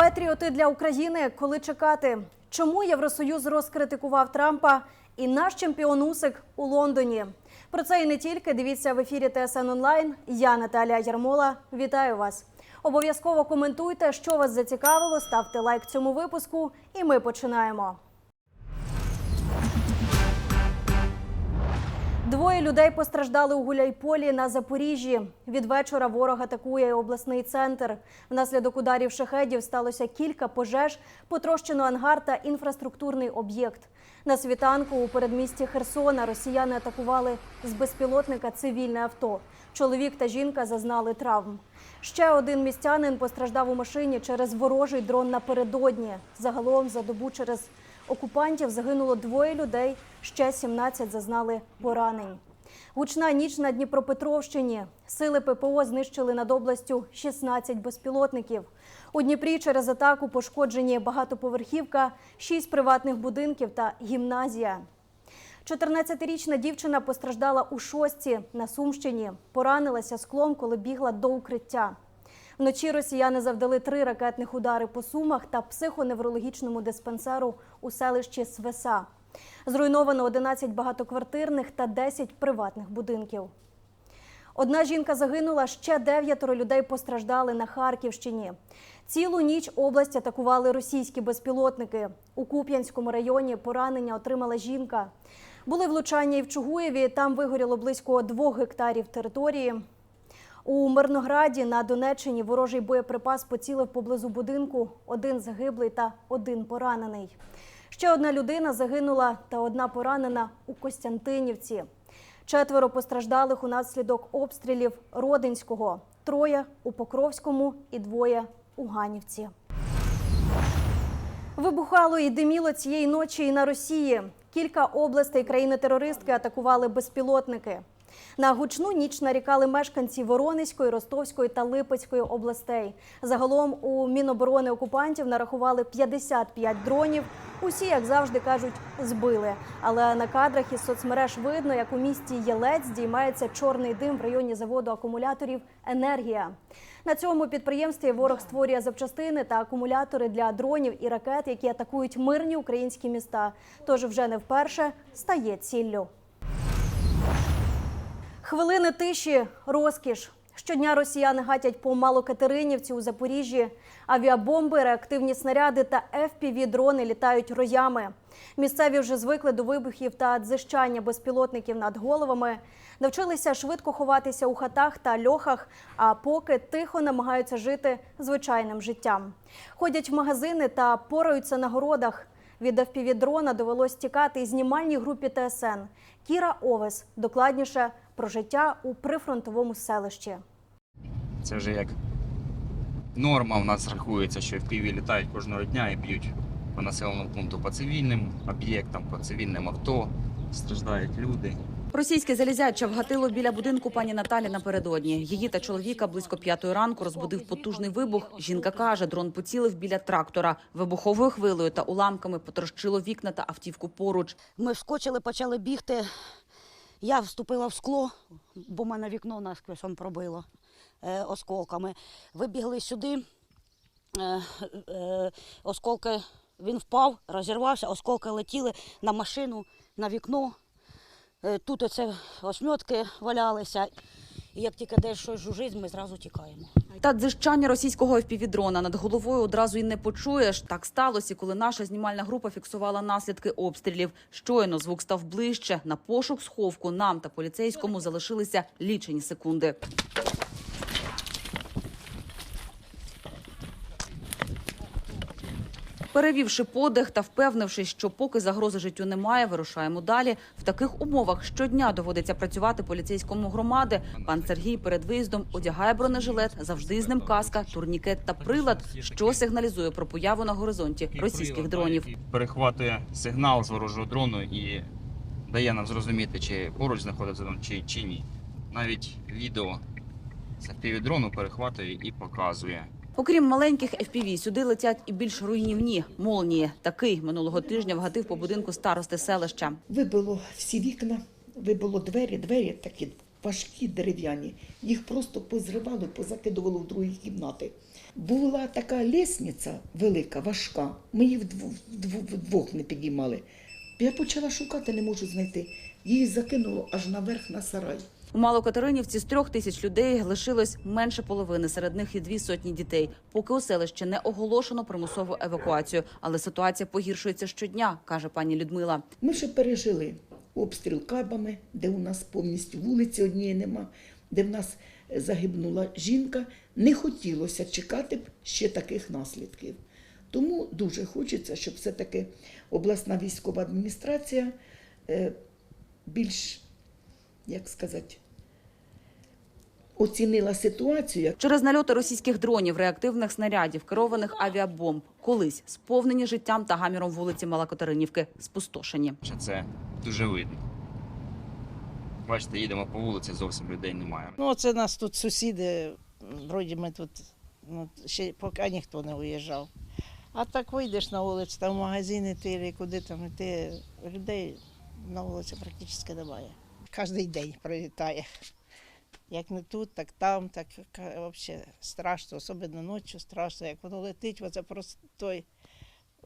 Патріоти для України, коли чекати? Чому Євросоюз розкритикував Трампа і наш чемпіон Усик у Лондоні? Про це і не тільки дивіться в ефірі ТСН онлайн. Я Наталія Ярмола. Вітаю вас. Обов'язково коментуйте, що вас зацікавило. Ставте лайк цьому випуску, і ми починаємо. Двоє людей постраждали у Гуляйполі на Запоріжжі. Від вечора ворог атакує обласний центр. Внаслідок ударів шахедів сталося кілька пожеж, потрощено ангар та інфраструктурний об'єкт. На світанку у передмісті Херсона росіяни атакували з безпілотника цивільне авто. Чоловік та жінка зазнали травм. Ще один містянин постраждав у машині через ворожий дрон напередодні. Загалом за добу через окупантів загинуло двоє людей, ще 17 зазнали поранень. Гучна ніч на Дніпропетровщині. Сили ППО знищили над областю 16 безпілотників. У Дніпрі через атаку пошкоджені багатоповерхівка, 6 приватних будинків та гімназія. 14-річна дівчина постраждала у шостці на Сумщині. Поранилася склом, коли бігла до укриття. Вночі росіяни завдали три ракетних удари по сумах та психоневрологічному диспансеру у селищі Свеса. Зруйновано 11 багатоквартирних та 10 приватних будинків. Одна жінка загинула, ще дев'ятеро людей постраждали на Харківщині. Цілу ніч область атакували російські безпілотники. У Куп'янському районі поранення отримала жінка. Були влучання і в Чугуєві. Там вигоріло близько двох гектарів території. У Мирнограді на Донеччині ворожий боєприпас поцілив поблизу будинку. Один загиблий та один поранений. Ще одна людина загинула та одна поранена у Костянтинівці. Четверо постраждалих унаслідок обстрілів Родинського, троє у Покровському і двоє у Ганівці. Вибухало і диміло цієї ночі і на Росії. Кілька областей країни-терористки атакували безпілотники. На гучну ніч нарікали мешканці Воронезької, Ростовської та Липецької областей. Загалом у Міноборони окупантів нарахували 55 дронів. Усі, як завжди, кажуть, збили. Але на кадрах із соцмереж видно, як у місті Єлець здіймається чорний дим в районі заводу акумуляторів Енергія. На цьому підприємстві ворог створює запчастини та акумулятори для дронів і ракет, які атакують мирні українські міста. Тож вже не вперше стає ціллю. Хвилини тиші, розкіш. Щодня росіяни гатять по Малокатеринівці у Запоріжжі. Авіабомби, реактивні снаряди та fpv дрони літають роями. Місцеві вже звикли до вибухів та дзищання безпілотників над головами. Навчилися швидко ховатися у хатах та льохах, а поки тихо намагаються жити звичайним життям. Ходять в магазини та пораються на городах. Від FPV-дрона довелось тікати і знімальній групі ТСН. Кіра Овес докладніше про життя у прифронтовому селищі. Це вже як норма в нас рахується, що FPV літають кожного дня і б'ють по населеному пункту по цивільним об'єктам, по цивільним авто, страждають люди. Російське залізяча вгатило біля будинку пані Наталі напередодні. Її та чоловіка близько п'ятої ранку розбудив потужний вибух. Жінка каже, дрон поцілив біля трактора. Вибуховою хвилею та уламками потрощило вікна та автівку поруч. Ми вскочили, почали бігти. Я вступила в скло, бо мене вікно наскрізь он пробило е, осколками. Вибігли сюди, е, е, осколки, він впав, розірвався, осколки летіли на машину, на вікно. Е, тут оце осьмьотки валялися. І як тільки десь щось жужить, ми зразу тікаємо. Та дзижчання російського FPV-дрона над головою одразу й не почуєш. Так сталося, коли наша знімальна група фіксувала наслідки обстрілів. Щойно звук став ближче. На пошук сховку нам та поліцейському залишилися лічені секунди. Перевівши подих та впевнившись, що поки загрози життю немає, вирушаємо далі. В таких умовах щодня доводиться працювати поліцейському громади. Пан Сергій перед виїздом одягає бронежилет, завжди з ним каска, турнікет та прилад, що сигналізує про появу на горизонті російських дронів. Перехватує сигнал з ворожого дрону і дає нам зрозуміти, чи поруч знаходиться дрон, чи, чи ні. Навіть відео з FPV-дрону перехватує і показує. Окрім маленьких FPV, сюди летять і більш руйнівні молнії. Такий минулого тижня вгатив по будинку старости селища. Вибило всі вікна, вибило двері, двері такі важкі дерев'яні. Їх просто позривали, позакидувало в другі кімнати. Була така лісниця велика, важка. Ми її вдвох не підіймали. Я почала шукати, не можу знайти. Її закинуло аж наверх на сарай. У Малокатеринівці з трьох тисяч людей лишилось менше половини. Серед них і дві сотні дітей. Поки у селищі не оголошено примусову евакуацію, але ситуація погіршується щодня, каже пані Людмила. Ми ще пережили обстріл кабами, де у нас повністю вулиці однієї нема, де в нас загибнула жінка. Не хотілося чекати б ще таких наслідків. Тому дуже хочеться, щоб все-таки обласна військова адміністрація е, більш, як сказати, оцінила ситуацію. Через нальоти російських дронів, реактивних снарядів, керованих авіабомб, колись сповнені життям та гаміром вулиці Малокатеринівки, спустошені. Це дуже видно. Бачите, їдемо по вулиці, зовсім людей немає. Ну, це нас тут сусіди, вроді ми тут ну, ще поки ніхто не виїжджав. А так вийдеш на вулицю, там в магазини ти, куди там йти, людей на вулиці практично немає. Кожен день прилітає. Як не тут, так там, так взагалі страшно, особливо ночі страшно. Як воно летить, оце просто той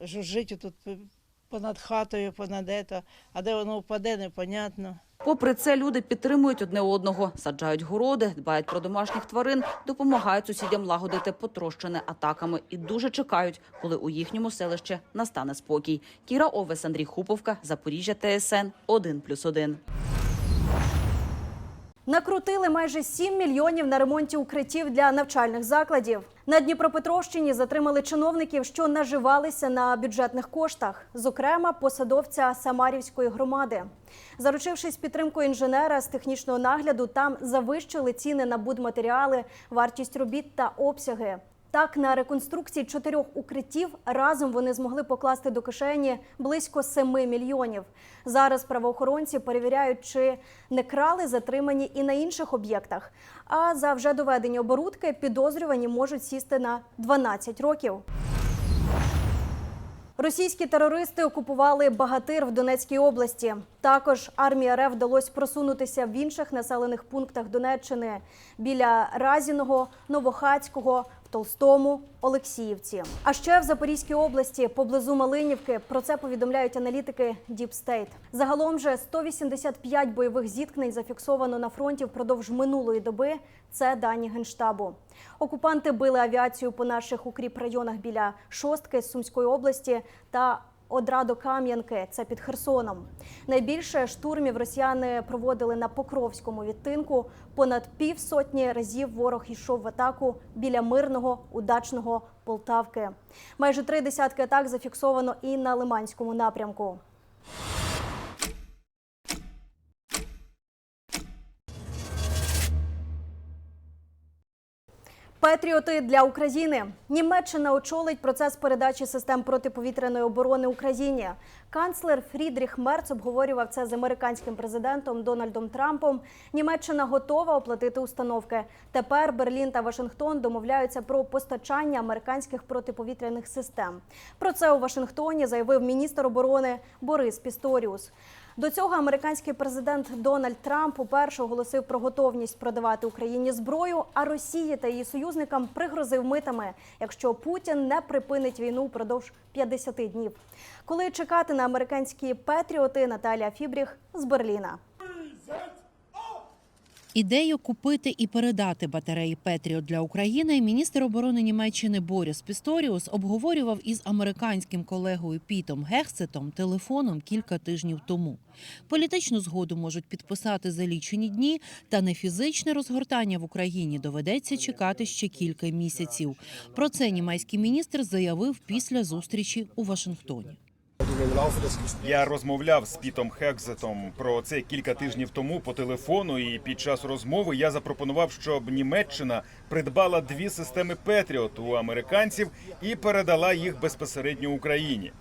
жужжить тут понад хатою, понад ето, а де воно впаде, непонятно. Попри це, люди підтримують одне одного, саджають городи, дбають про домашніх тварин, допомагають сусідям лагодити потрощене атаками і дуже чекають, коли у їхньому селищі настане спокій. Кіра Овес, Андрій Хуповка, Запоріжжя, ТСН 1+,1. Накрутили майже 7 мільйонів на ремонті укриттів для навчальних закладів. На Дніпропетровщині затримали чиновників, що наживалися на бюджетних коштах, зокрема посадовця Самарівської громади. Заручившись підтримкою інженера з технічного нагляду, там завищили ціни на будматеріали, вартість робіт та обсяги. Так, на реконструкції чотирьох укриттів разом вони змогли покласти до кишені близько 7 мільйонів. Зараз правоохоронці перевіряють, чи не крали затримані і на інших об'єктах. А за вже доведені оборудки підозрювані можуть сісти на 12 років. Російські терористи окупували Багатир в Донецькій області. Також армії РФ вдалося просунутися в інших населених пунктах Донеччини біля Разіного, Новохацького, Толстому, Олексіївці. А ще в Запорізькій області, поблизу Малинівки, про це повідомляють аналітики Deep State. Загалом же 185 бойових зіткнень зафіксовано на фронті впродовж минулої доби. Це дані генштабу. Окупанти били авіацію по наших укріп районах біля шостки Сумської області та Одрадо-Кам'янки, це під Херсоном. Найбільше штурмів росіяни проводили на Покровському відтинку. Понад півсотні разів ворог йшов в атаку біля мирного, удачного Полтавки. Майже три десятки атак зафіксовано і на Лиманському напрямку. Патріоти для України. Німеччина очолить процес передачі систем протиповітряної оборони Україні. Канцлер Фрідріх Мерц обговорював це з американським президентом Дональдом Трампом. Німеччина готова оплатити установки. Тепер Берлін та Вашингтон домовляються про постачання американських протиповітряних систем. Про це у Вашингтоні заявив міністр оборони Борис Пісторіус. До цього американський президент Дональд Трамп уперше оголосив про готовність продавати Україні зброю, а Росії та її союзникам пригрозив митами, якщо Путін не припинить війну впродовж 50 днів. Коли чекати на американські патріоти, Наталія Фібріх з Берліна. Ідею купити і передати батареї Петріот для України міністр оборони Німеччини Боріс Пісторіус обговорював із американським колегою Пітом Гехсетом телефоном кілька тижнів тому. Політичну згоду можуть підписати за лічені дні, та на фізичне розгортання в Україні доведеться чекати ще кілька місяців. Про це німецький міністр заявив після зустрічі у Вашингтоні. Я розмовляв з Пітом Хекзетом про це кілька тижнів тому по телефону. І під час розмови я запропонував, щоб Німеччина придбала дві системи Петріот у американців і передала їх безпосередньо Україні.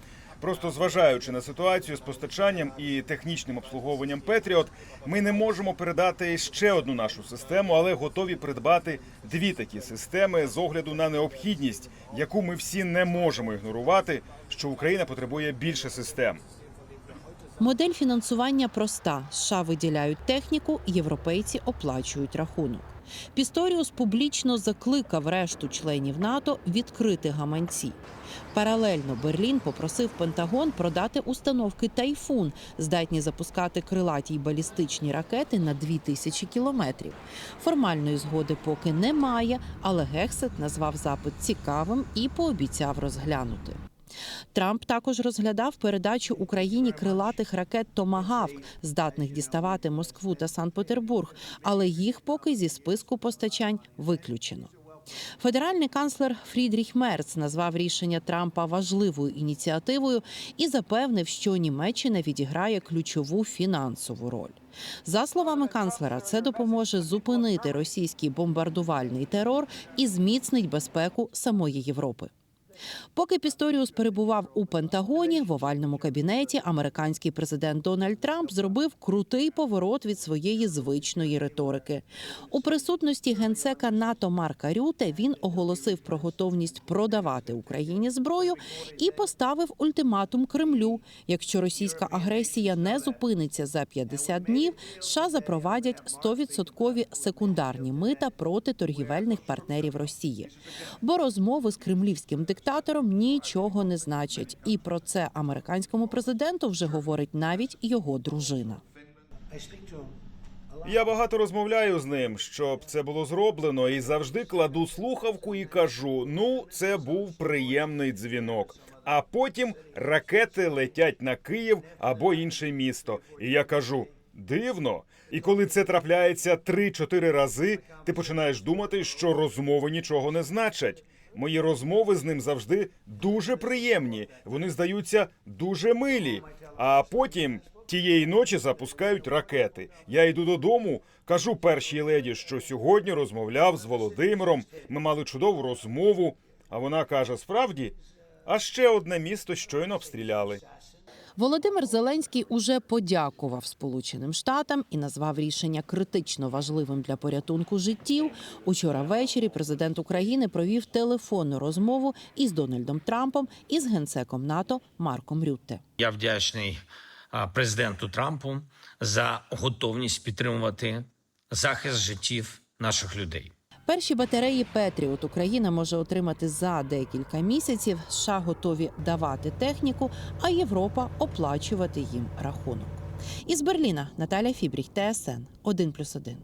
Просто зважаючи на ситуацію з постачанням і технічним обслуговуванням Петріот, ми не можемо передати ще одну нашу систему, але готові придбати дві такі системи з огляду на необхідність, яку ми всі не можемо ігнорувати, що Україна потребує більше систем. Модель фінансування проста: США виділяють техніку, європейці оплачують рахунок. Пісторіус публічно закликав решту членів НАТО відкрити гаманці. Паралельно Берлін попросив Пентагон продати установки Тайфун, здатні запускати крилаті й балістичні ракети на 2000 кілометрів. Формальної згоди поки немає, але Гексет назвав запит цікавим і пообіцяв розглянути. Трамп також розглядав передачу Україні крилатих ракет Томагавк, здатних діставати Москву та Санкт-Петербург, але їх поки зі списку постачань виключено. Федеральний канцлер Фрідріх Мерц назвав рішення Трампа важливою ініціативою і запевнив, що Німеччина відіграє ключову фінансову роль. За словами канцлера, це допоможе зупинити російський бомбардувальний терор і зміцнить безпеку самої Європи. Поки Пісторіус перебував у Пентагоні в овальному кабінеті, американський президент Дональд Трамп зробив крутий поворот від своєї звичної риторики. У присутності генсека НАТО Марка Рюте він оголосив про готовність продавати Україні зброю і поставив ультиматум Кремлю. Якщо російська агресія не зупиниться за 50 днів, США запровадять 100% секундарні мита проти торгівельних партнерів Росії. Бо розмови з кремлівським диктатором нічого не значать, і про це американському президенту вже говорить навіть його дружина. Я багато розмовляю з ним, щоб це було зроблено, і завжди кладу слухавку і кажу: ну, це був приємний дзвінок. А потім ракети летять на Київ або інше місто. І я кажу: дивно. І коли це трапляється 3-4 рази, ти починаєш думати, що розмови нічого не значать. Мої розмови з ним завжди дуже приємні. Вони здаються дуже милі. А потім тієї ночі запускають ракети. Я йду додому, кажу першій леді, що сьогодні розмовляв з Володимиром. Ми мали чудову розмову. А вона каже: справді, а ще одне місто щойно обстріляли. Володимир Зеленський уже подякував Сполученим Штатам і назвав рішення критично важливим для порятунку життів. Учора ввечері президент України провів телефонну розмову із Дональдом Трампом і з генсеком НАТО Марком Рютте. Я вдячний президенту Трампу за готовність підтримувати захист життів наших людей. Перші батареї Петріот Україна може отримати за декілька місяців. США готові давати техніку, а Європа оплачувати їм рахунок. Із Берліна Наталя Фібріх, ТСН 1+,1.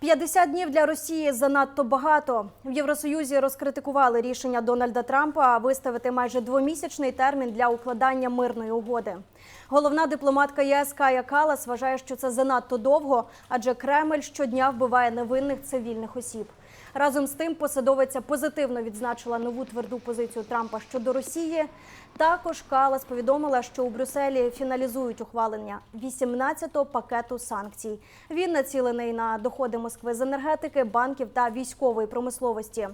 50 днів для Росії занадто багато. В Євросоюзі розкритикували рішення Дональда Трампа виставити майже двомісячний термін для укладання мирної угоди. Головна дипломатка ЄС Кая Калас вважає, що це занадто довго, адже Кремль щодня вбиває невинних цивільних осіб. Разом з тим, посадовиця позитивно відзначила нову тверду позицію Трампа щодо Росії. Також Калас повідомила, що у Брюсселі фіналізують ухвалення 18-го пакету санкцій. Він націлений на доходи Москви з енергетики, банків та військової промисловості.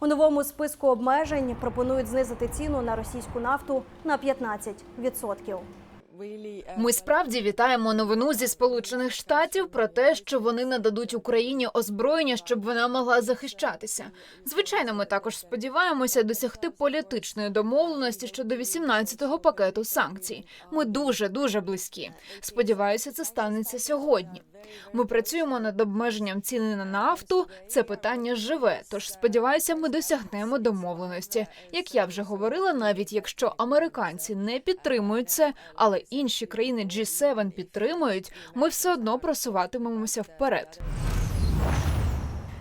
У новому списку обмежень пропонують знизити ціну на російську нафту на 15%. Ми справді вітаємо новину зі Сполучених Штатів про те, що вони нададуть Україні озброєння, щоб вона могла захищатися. Звичайно, ми також сподіваємося досягти політичної домовленості щодо 18-го пакету санкцій. Ми дуже дуже близькі. Сподіваюся, це станеться сьогодні. Ми працюємо над обмеженням ціни на нафту. Це питання живе. Тож сподіваюся, ми досягнемо домовленості. Як я вже говорила, навіть якщо американці не підтримують це, але інші країни G7 підтримують, ми все одно просуватимемося вперед.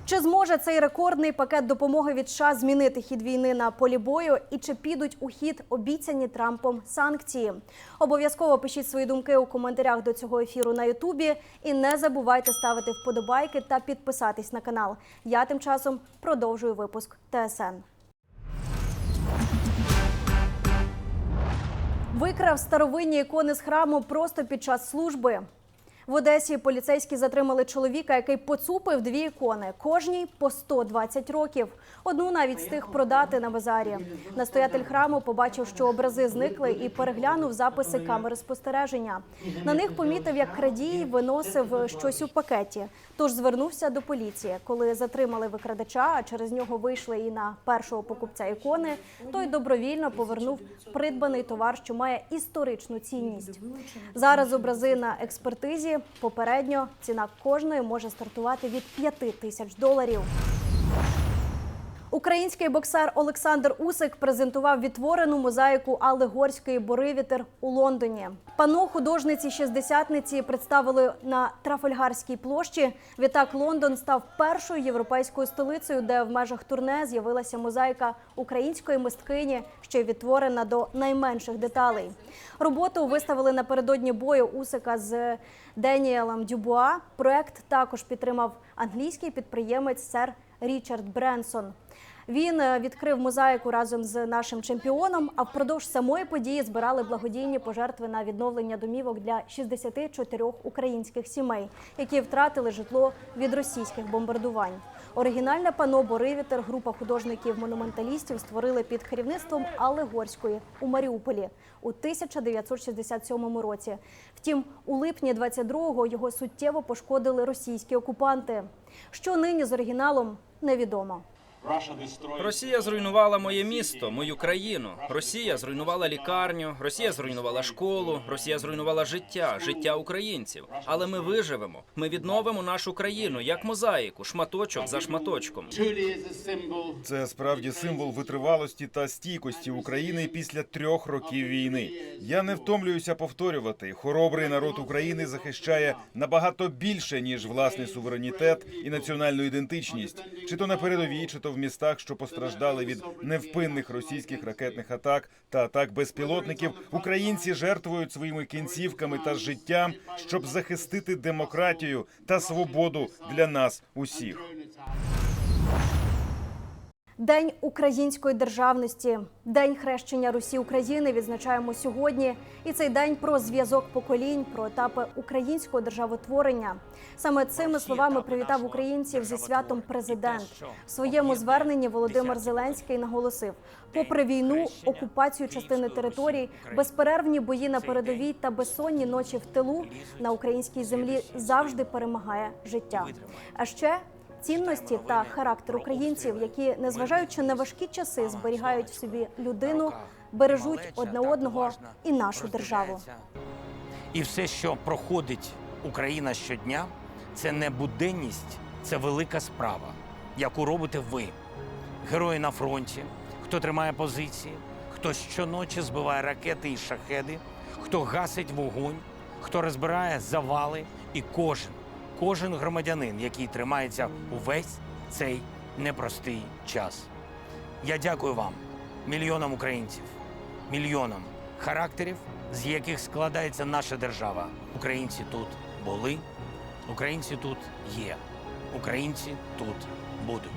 Чи зможе цей рекордний пакет допомоги від США змінити хід війни на полі бою і чи підуть у хід обіцяні Трампом санкції? Обов'язково пишіть свої думки у коментарях до цього ефіру на Ютубі. І не забувайте ставити вподобайки та підписатись на канал. Я тим часом продовжую випуск ТСН. Викрав старовинні ікони з храму просто під час служби. В Одесі поліцейські затримали чоловіка, який поцупив дві ікони, кожній по 120 років. Одну навіть встиг продати на базарі. Настоятель храму побачив, що образи зникли, і переглянув записи камери спостереження. На них помітив, як крадій виносив щось у пакеті. Тож звернувся до поліції. Коли затримали викрадача, а через нього вийшли і на першого покупця ікони, той добровільно повернув придбаний товар, що має історичну цінність. Зараз образи на експертизі. Попередньо ціна кожної може стартувати від 5 тисяч доларів. Український боксер Олександр Усик презентував відтворену мозаїку Алли Горської Боривітер у Лондоні. Пано художниці шістдесятниці представили на Трафальгарській площі. Відтак Лондон став першою європейською столицею, де в межах турне з'явилася мозаїка української мисткині, що й відтворена до найменших деталей. Роботу виставили напередодні бою Усика з Деніелем Дюбуа. Проект також підтримав англійський підприємець сер Річард Бренсон. Він е, відкрив мозаїку разом з нашим чемпіоном. А впродовж самої події збирали благодійні пожертви на відновлення домівок для 64 українських сімей, які втратили житло від російських бомбардувань. Оригінальне пано Боривітер група художників-монументалістів створили під керівництвом Алли Горської у Маріуполі у 1967 році. Втім, у липні 22-го його суттєво пошкодили російські окупанти. Що нині з оригіналом невідомо. Росія зруйнувала моє місто, мою країну. Росія зруйнувала лікарню, Росія зруйнувала школу, Росія зруйнувала життя, життя українців. Але ми виживемо. Ми відновимо нашу країну як мозаїку, шматочок за шматочком. Це справді символ витривалості та стійкості України після трьох років війни. Я не втомлююся повторювати. Хоробрий народ України захищає набагато більше ніж власний суверенітет і національну ідентичність, чи то на передовій, чи то в містах, що постраждали від невпинних російських ракетних атак та атак безпілотників. Українці жертвують своїми кінцівками та життям, щоб захистити демократію та свободу для нас усіх. День української державності, день хрещення Русі України відзначаємо сьогодні. І цей день про зв'язок поколінь, про етапи українського державотворення. Саме цими словами привітав українців зі святом президент. В своєму зверненні Володимир Зеленський наголосив: попри війну, окупацію частини територій, безперервні бої на передовій та безсонні ночі в тилу на українській землі завжди перемагає життя. А ще цінності та характер українців, які, незважаючи на важкі часи, зберігають в собі людину, бережуть одне одного і нашу державу. І все, що проходить Україна щодня, це не буденність, це велика справа, яку робите ви, герої на фронті, хто тримає позиції, хто щоночі збиває ракети і шахеди, хто гасить вогонь, хто розбирає завали, і кожен, кожен громадянин, який тримається увесь цей непростий час. Я дякую вам, мільйонам українців, мільйонам характерів, з яких складається наша держава. Українці тут були, українці тут є, українці тут будуть.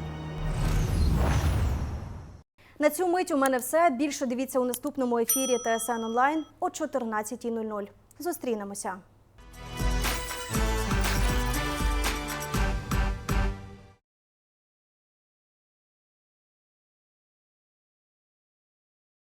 На цю мить у мене все. Більше дивіться у наступному ефірі ТСН онлайн о 14.00. Зустрінемося.